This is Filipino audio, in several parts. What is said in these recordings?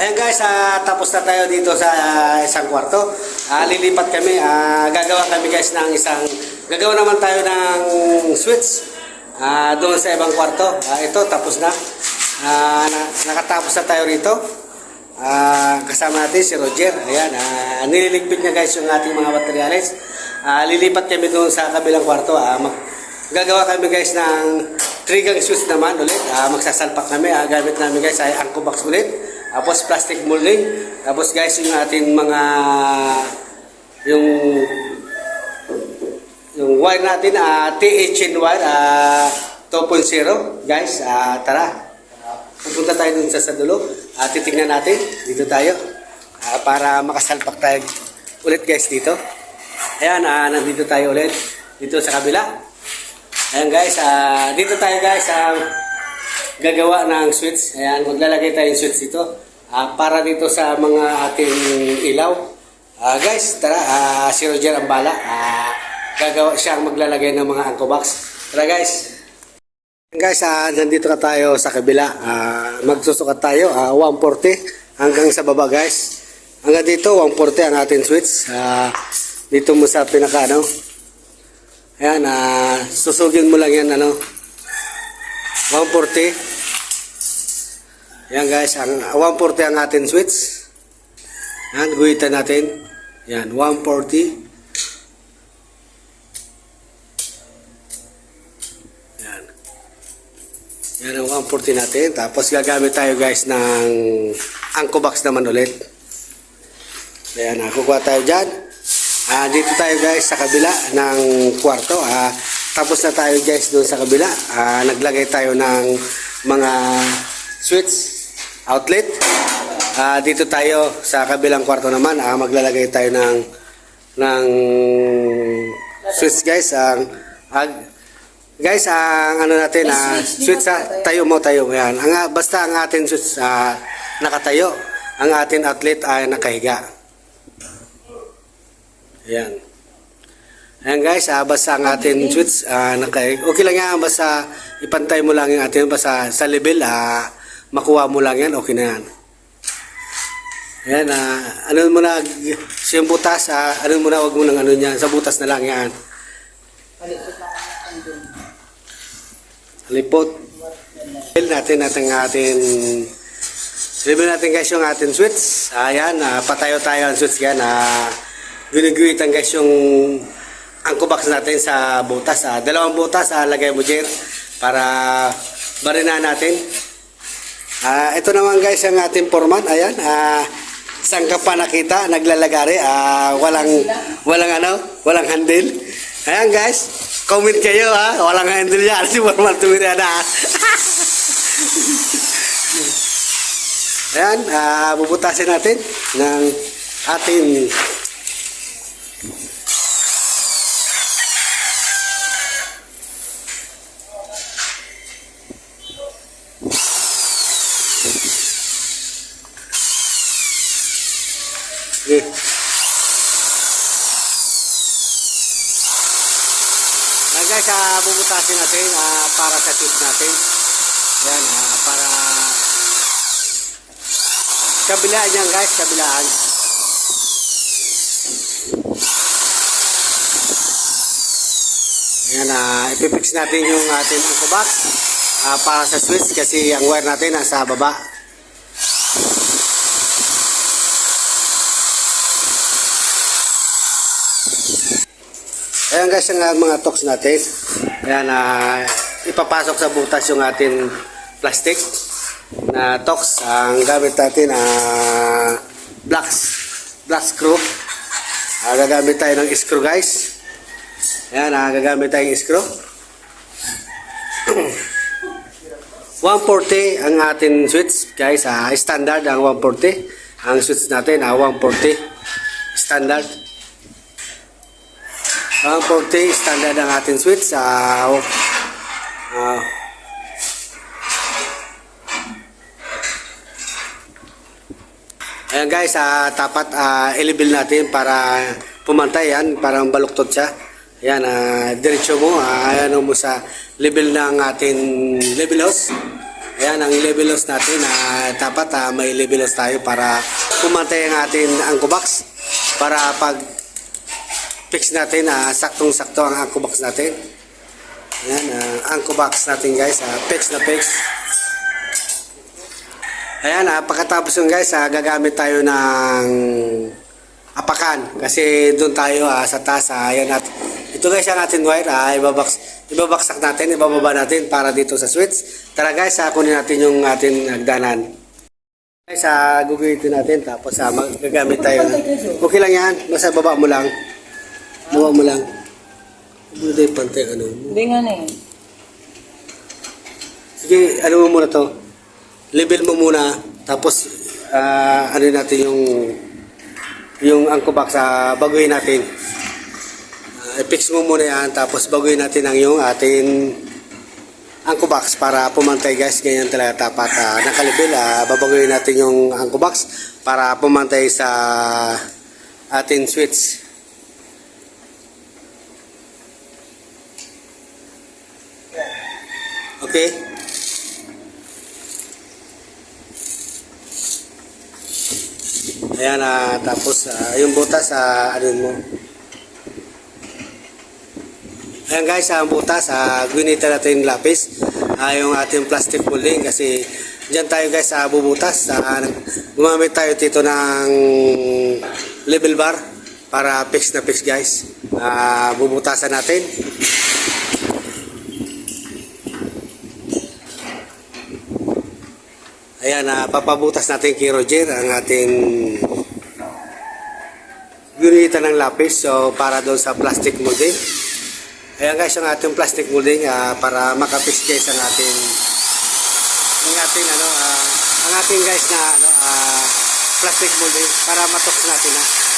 Ayan guys, ah, tapos na tayo dito sa ah, isang kwarto. Ah, lilipat kami, ah, gagawa kami guys ng isang, gagawa naman tayo ng switch ah, doon sa ibang kwarto. Ah, ito, tapos na. Ah, na. Nakatapos na tayo rito. Ah, kasama natin si Roger. Ayan, ah, nililigpit niya guys yung ating mga materyales. Ah, lilipat kami doon sa kabilang kwarto. Ah, mag, gagawa kami guys ng trigang switch naman ulit. Ah, magsasalpak kami. Ah, gamit namin guys ay angko box ulit. Tapos plastic molding. Tapos guys yung ating mga yung yung wire natin ah THN wire ah 2.0 guys ah tara. Pupunta tayo dun sa sa dulo ah titingnan natin. Dito tayo. Ah, para makasalpak tayo ulit guys dito. Ayan ah nandito tayo ulit. Dito sa kabila. Ayan guys ah dito tayo guys ah gagawa ng switch. Ayan, maglalagay tayong switch dito. Ah, para dito sa mga ating ilaw. Ah, guys, tara, ah, si Roger ang bala. Ah, gagawa siya ang maglalagay ng mga angko box. Tara guys. Guys, ah, nandito na tayo sa kabila. Ah, magsusukat tayo, ah, 140 hanggang sa baba guys. Hanggang dito, 140 ang ating switch. Ah, dito mo sa pinaka ano. Ayan, ah, susugin mo lang yan ano. 140. Yan guys, ang 140 ang ating switch. Yan, guhitan natin. Yan, 140. Yan. Yan ang 140 natin. Tapos gagamit tayo guys ng angko box naman ulit. Ayan, ah, kukuha tayo dyan. Ah, dito tayo guys sa kabila ng kwarto. Ah, tapos na tayo guys doon sa kabila. Ah, naglagay tayo ng mga switch outlet. Ah, dito tayo sa kabilang kwarto naman. Ah, maglalagay tayo ng ng switch guys. Ang ah, guys, ang ano natin ah, switch, ah, tayo mo tayo yan. Ang basta ang ating switch ah, nakatayo. Ang ating outlet ay nakahiga. Ayan. Ayan guys, ah, basta ang ating switch, ah, naka, okay lang yan, basta ipantay mo lang yung ating, basta sa level, ah, makuha mo lang yan, okay na yan. Ayan, ah, ano mo na, yung butas, ah, ano mo na, wag mo nang ano yan, sa butas na lang yan. Lipot. Level natin natin ating, level natin guys yung ating switch. Ayan, ah, patayo tayo ang switch yan, ah, giniguhitan guys yung angko box natin sa butas. Ah. Dalawang butas, ah, lagay mo dyan para barina natin. Ah, ito naman guys ang ating foreman. Ayan, ah, saan ka pa nakita, naglalagari, ah, walang, walang ano, walang handle. Ayan guys, comment kayo ha, walang handle yan, si foreman tumira na. Ayan, ah, bubutasin natin ng ating Okay. Yan guys, ah, bubutasin natin ah, para sa tip natin. Yan, ah, para kabilaan yan guys, kabilaan. Yan, ah, ipipix natin yung ating angko box ah, para sa switch kasi ang wire natin nasa baba. Ayan guys, ang uh, mga tox natin. Ayan, ah, ipapasok sa butas yung ating plastic na tox. Ang gamit natin, ah, black, black screw. Ah, gagamit tayo ng screw guys. Ayan, ah, gagamit tayo ng screw. 140 ang ating switch guys. Ah, standard ang 140. Ang switch natin, ah, 140. Standard. Ang 40 standard ang ating switch. Uh, uh, ayan guys, ah tapat uh, i-level natin para pumantay yan, parang baluktot siya. Ayan, ah diretso mo, uh, ayan mo sa level ng ating level hose. Ayan ang level loss natin. ah, dapat ah, may level loss tayo para pumantay ang ating angko box. Para pag fix natin, ah, saktong-sakto ang angko box natin. Ayan, ang angko box natin guys. ah, fix na fix. Ayan, ah, pagkatapos yun guys, ah, gagamit tayo ng apakan. Kasi doon tayo ah, sa taas. Ah, ayan at ito guys ang ating wire. Ah, ibabaks, ibabaksak natin, ibababa natin para dito sa switch. Tara guys, ah, kunin natin yung ating hagdanan. Guys, ah, guguhitin natin tapos ah, mag- gagamit tayo. Okay lang yan, basta baba mo lang. Baba mo lang. Hindi tayo pantay ano mo. Hindi nga na eh. Sige, ano mo muna to. Level mo muna. Tapos, ah, ano natin yung yung angko box sa baguhin natin. Ah, i-fix mo muna yan. Tapos baguhin natin ang yung ating angko box para pumantay guys. Ganyan talaga dapat uh, nakalibel. ah babaguhin natin yung angko box para pumantay sa ating switch. Okay? Ayan, ah, tapos ah, yung butas, ah, ano mo. Ayan guys, ang butas, ah, gunita natin yung lapis. Ah, yung ating plastic molding kasi dyan tayo guys sa bubutas. Ah, nag- gumamit tayo dito ng level bar para fix na fix guys. Ah, bubutasan natin. Ayan, uh, papabutas natin kay Roger ang ating gunita ng lapis so para doon sa plastic molding. Ayan guys, ang ating plastic molding ah, para makapis guys ang ating ang ating ano ah, ang ating guys na ano ah, plastic molding para matok natin ha.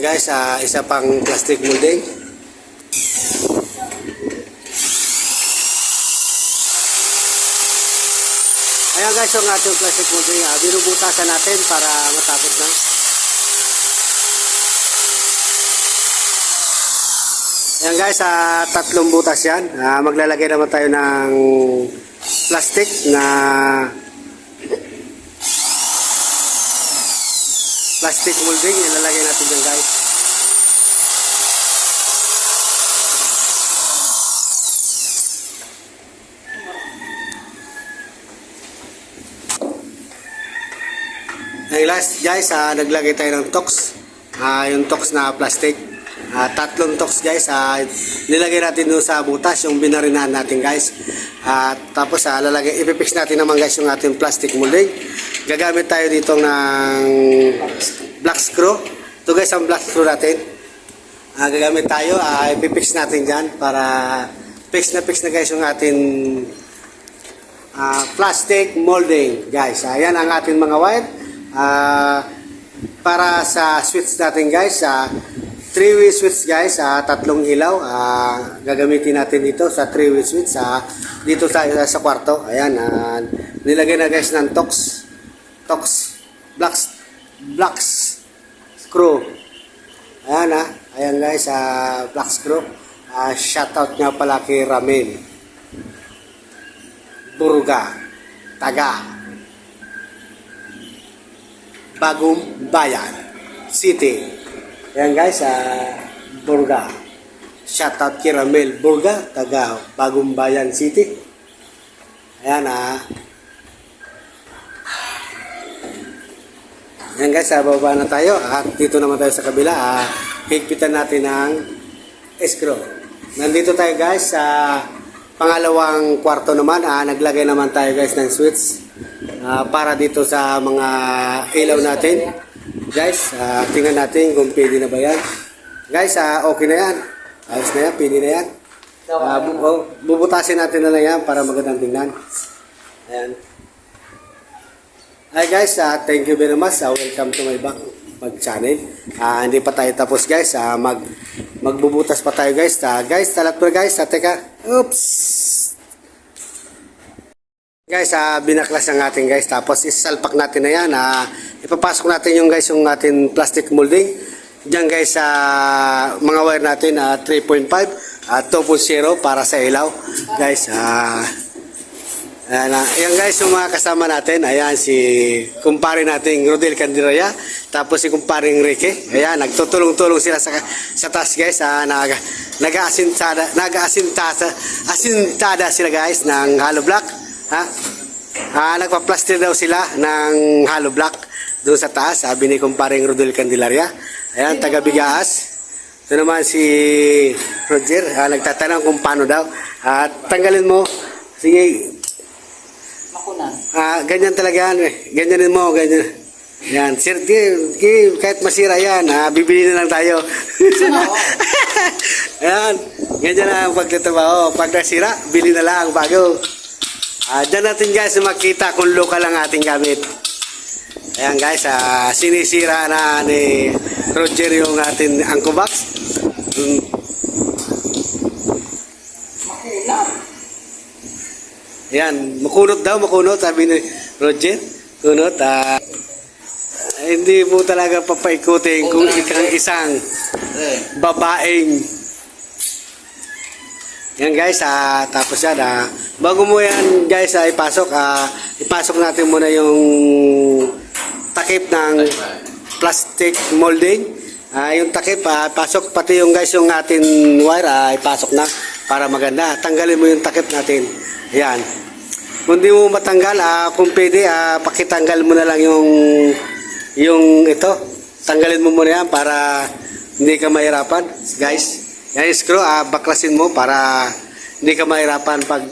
Ayan guys, ah, isa pang plastic molding. Ayan guys, yung ating plastic molding. Ah, binubutasan natin para matapos na. Ayan guys, ah, tatlong butas yan. Ah, maglalagay naman tayo ng plastic na plastic molding. Ilalagay natin dyan guys. Ang last guys, ah, naglagay tayo ng tox. Ah, yung tox na plastic. Ah, tatlong tox guys. Ah, nilagay natin doon sa butas, yung binarinahan natin guys. Ah, tapos ah, lalagay, ipipix natin naman guys yung ating plastic molding. Gagamit tayo dito ng black screw. Ito guys ang black screw natin. Ah, gagamit tayo, ah, ipipix natin dyan para fix na fix na guys yung ating ah, plastic molding guys. Ayan ang ating mga wire. Ah, para sa switch natin guys, sa 3-way switch guys, ah, tatlong ilaw. ah, gagamitin natin dito sa 3-way switch sa dito sa sa kwarto. Ayan, ah, nilagay na guys ng tox tox blocks blocks screw. Ayan ah, ayan guys, ah, black screw. Ah, shoutout nga pala kay Ramil. Buruga, Taga, Bagong Bayan City. Ayan guys, ah, Burga. Shoutout kay Ramel Burga, taga Bagong Bayan City. Ayan ah. Ayan guys, ah, bababa na tayo. At dito naman tayo sa kabila. Ah, higpitan natin ang escrow. Nandito tayo guys sa pangalawang kwarto naman. Ah, naglagay naman tayo guys ng switch. Ah, para dito sa mga ilaw natin. Guys, ah, tingnan natin kung pwede na ba yan. Guys, ah, okay na yan. Ayos na yan, pwede na yan. Ah, bu- oh, bubutasin natin na lang yan para magandang tingnan. Ayan. Hi guys, ah, thank you very much. Ah, welcome to my back mag channel. Ah, hindi pa tayo tapos guys. Ah, mag magbubutas pa tayo guys. Ah, guys, talat pa guys. Ah, teka. Oops. Guys, ah binaklas ang ating guys. Tapos isalpak natin na yan. ah ipapasok natin yung guys yung ating plastic molding. Diyan guys sa mga wire natin na 3.5 at 2.0 para sa ilaw. Guys, ah Ayan, ah, ayan guys, yung mga kasama natin, ayan si kumpare nating Rodel Candiraya, tapos si kumpare Enrique, ayan, nagtutulong-tulong sila sa, sa taas guys, ah, nag, nag-aasintada, nag-aasintada, asintada sila guys ng hollow block, ha? Ah, nagpa-plaster daw sila ng hollow block doon sa taas, sabi ni kumpare Rodel Candelaria, ayan, taga Bigaas, ito naman si Roger, ah, nagtatanong kung paano daw, at tanggalin mo, sige, Makunan. Ah, ganyan talaga yan eh. Ganyanin mo, ganyan. Yan, sir, di, di, kahit masira yan, ah, bibili na lang tayo. Ayan, ganyan na ang pagtatrabaho. Pag nasira, bili na lang bago. Ah, dyan natin guys makita kung local ang ating gamit. Ayan guys, ah, sinisira na ni Roger yung ating angko box. Yan, makunot daw, makunot, sabi ni Roger. Kunot, ah, hindi mo talaga papaikutin kung ikang isang babaeng. Yan guys, ah, tapos yan, ah, bago mo yan guys ah, ipasok, ah, ipasok natin muna yung takip ng plastic molding. Ah, yung takip, ah, pasok pati yung guys yung atin wire, ah, ipasok na para maganda. Tanggalin mo yung takip natin. Yan. Kung di mo matanggal, ah, kung pwede, ah, pakitanggal mo na lang yung yung ito. Tanggalin mo muna yan para hindi ka mahirapan, guys. Yan yung screw, ah, baklasin mo para hindi ka mahirapan pag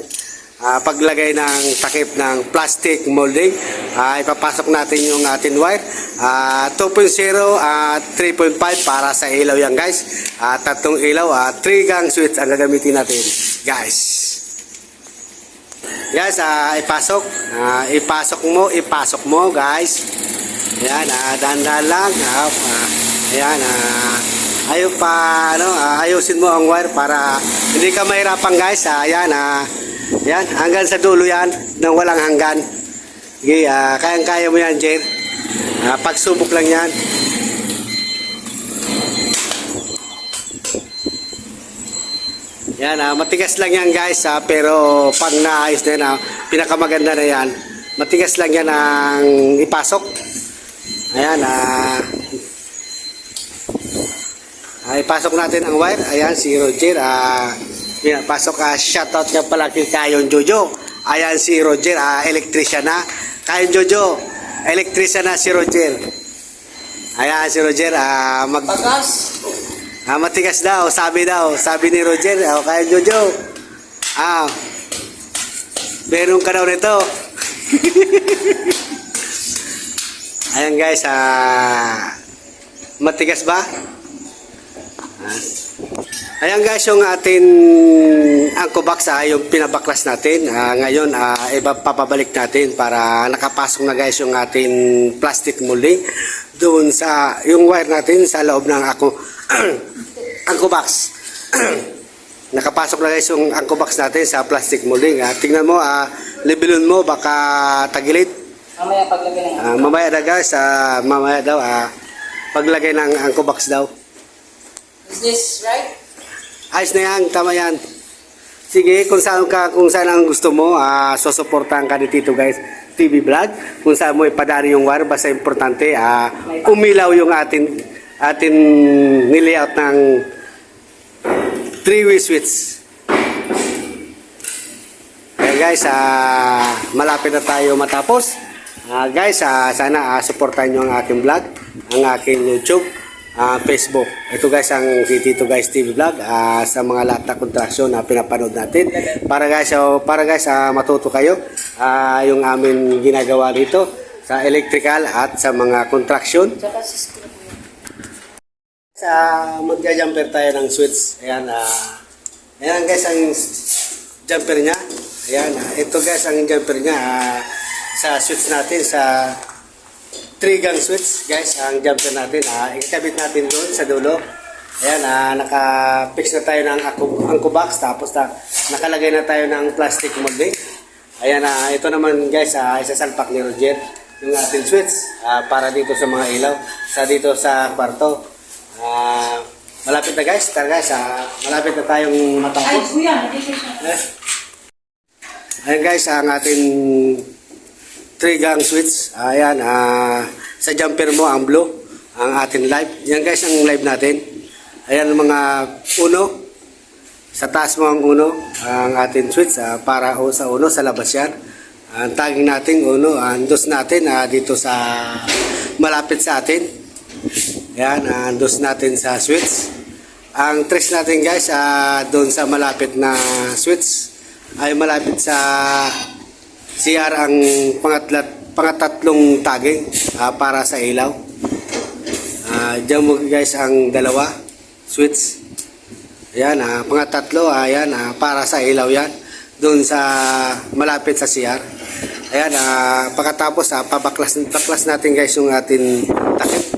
ah, paglagay ng takip ng plastic molding. Ah, ipapasok natin yung atin wire. Ah, 2.0 at 3.5 para sa ilaw yan, guys. Ah, tatlong ilaw, ah, 3 gang switch ang gagamitin natin, guys. Guys, ah, ipasok. Ah, ipasok mo, ipasok mo, guys. Ayan, ah, dahan-dahan lang. Ah, ayan, ah, ayaw pa, ano, ah, ayusin mo ang wire para hindi ka mahirapan, guys. Ah, ayan, ah, ayan, hanggang sa dulo yan, nang walang hanggan. Sige, ah, kayang-kaya mo yan, Jer. Ah, pagsubok lang yan. Yan, ah, matigas lang yan guys, ah, pero pag naayos na yan, ah, pinakamaganda na yan. Matigas lang yan ang ipasok. Ayan, ah, ah, ipasok natin ang wire. Ayan, si Roger, ah, yan, pasok, ah, shoutout nga pala kay Kayon Jojo. Ayan si Roger, ah, electrician na. Kayon Jojo, electrician na si Roger. Ayan si Roger, ah, mag... Bagas. Ah, matigas daw, sabi daw, sabi ni Roger, oh, kaya Jojo. Ah, meron ka daw nito. Ayan guys, ah, matigas ba? Ah. Ayan guys, yung atin angko box, ah, yung pinabaklas natin. Ah, ngayon, ah, iba papabalik natin para nakapasok na guys yung atin plastic molding doon sa, yung wire natin sa loob ng ako, angko box. Nakapasok na guys yung angko box natin sa plastic molding. Ah, tingnan mo, ah, levelon mo, baka tagilid. Mamaya paglagay ng Ah, mamaya daw guys, ah, mamaya daw, ah, paglagay ng angko box daw. Is this right? Ayos na yan, tama yan. Sige, kung saan ka, kung saan ang gusto mo, ah, susuportahan ka ni Tito guys TV vlog. Kung saan mo ipadari yung wire, basta importante, ah, umilaw yung atin, atin nilayout ng three-way switch. Kaya guys, ah, malapit na tayo matapos. Ah, guys, ah, sana ah, supportahan nyo ang aking vlog, ang aking YouTube, ah, Facebook. Ito guys ang si Tito Guys TV vlog ah, sa mga lahat na na pinapanood natin. Para guys, so, para guys ah, matuto kayo ah, yung amin ginagawa dito sa electrical at sa mga kontraksyon. Tsaka si screw mo. Sa magja-jumper tayo ng switch. Ayan, ah. ayan guys ang jumper niya. Ayan, ah. ito guys ang jumper niya ah, sa switch natin sa 3 gang switch guys ang jumper natin. Ah, ikabit natin doon sa dulo. Ayan, ah, naka-fix na tayo ng angko box tapos na, nakalagay na tayo ng plastic molding. Ayan na, ito naman guys, uh, isasalpak ni Roger yung ating switch ah, para dito sa mga ilaw, sa dito sa kwarto. Ah, malapit na guys, tara guys, ah, malapit na tayong matapos. kuya, nandito siya. Eh. Ayan guys, ang ating 3 gang switch. Ayan, ah, sa jumper mo ang blue, ang ating live. Yan guys ang live natin. Ayan mga uno. Sa taas mo ang uno, ang ating switch ah, para o sa uno, sa labas yan. Ang tagging natin uno, ang dos natin ah, dito sa malapit sa atin. Ayan, ang dos natin sa switch. Ang tres natin guys, ah, doon sa malapit na switch ay malapit sa CR ang pangatlat, pangatattlong tagging ah, para sa ilaw. Ah, diyan mo guys ang dalawa switch. Ayan, ah, pangatatlo, ayan, ah, para sa ilaw yan. Doon sa malapit sa CR. Ayan, ah, pagkatapos, ah, pabaklas, baklas natin guys yung ating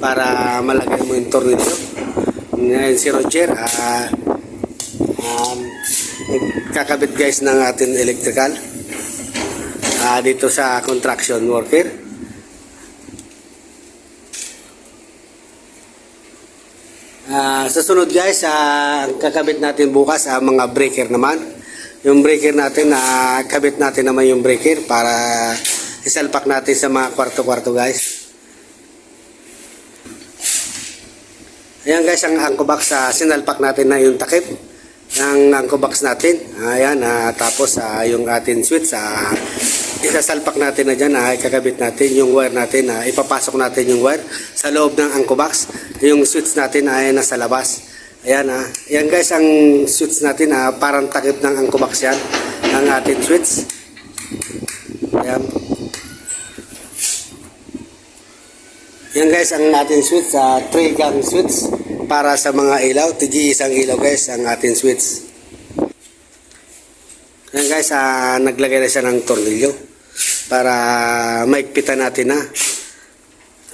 para malagay mo yung tornilyo. Ngayon si Roger, ah, um, kakabit guys ng ating electrical ah, dito sa construction worker. Ah, sa sunod guys, ah, ang kakabit natin bukas ang mga breaker naman. Yung breaker natin, na kabit natin naman yung breaker para isalpak natin sa mga kwarto-kwarto guys. Ayan guys, ang angko box, ah, sinalpak natin na yung takip ng angko box natin. Ayan, ah, tapos ah, yung ating switch, ah, isasalpak natin na dyan, ah, ikakabit natin yung wire natin, ah, ipapasok natin yung wire sa loob ng angko box. Yung switch natin ay nasa labas. Ayan, ah. Ayan guys, ang switch natin, ah, parang takip ng angko box yan, ang ating switch. Ayan. Yan guys, ang ating switch, sa 3 gang switch para sa mga ilaw. Tigi isang ilaw guys, ang ating switch. Yan guys, ah, naglagay na siya ng tornilyo para maigpitan natin na.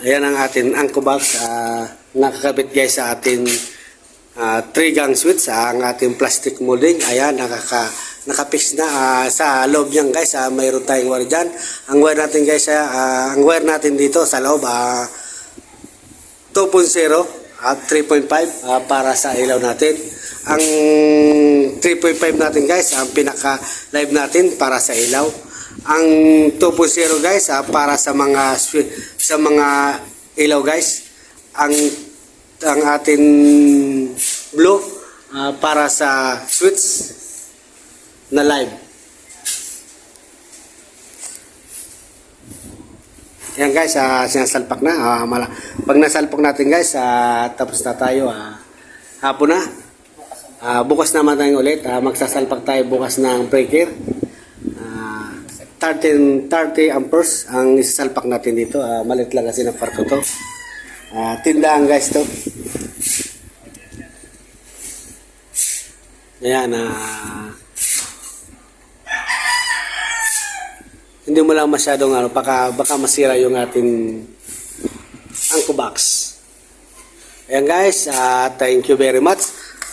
Ayan ang ating angko box. ah, nakakabit guys sa ating 3 gang switch, ah, ang ating plastic molding. Ayan, nakaka nakapix na ah, sa loob niyan guys. ah, mayroon tayong wire dyan. Ang wire natin guys, ah, ang wire natin dito sa loob, ah, 2.0 at 3.5 ah, para sa ilaw natin. Ang 3.5 natin guys, ang pinaka live natin para sa ilaw. Ang 2.0 guys ah, para sa mga sa mga ilaw guys. Ang ang ating blue ah, para sa switch na live. Yan guys, ah, sinasalpak na. Ah, mala. Pag nasalpak natin guys, ah, tapos na tayo. Ah, hapon na. Ah, bukas naman tayo ulit. Ah, magsasalpak tayo bukas ng breaker. Ah, 13, 30 amperes ang isasalpak natin dito. Ah, malit lang kasi ng kwarto to. Ah, tindahan guys to. Ayan, ah, hindi mo lang masyadong ano, baka, baka masira yung ating angko box. Ayan guys, ah, thank you very much.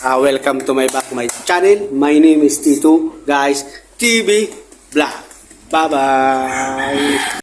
Ah, welcome to my back my channel. My name is Tito, guys, TV Vlog. Bye-bye.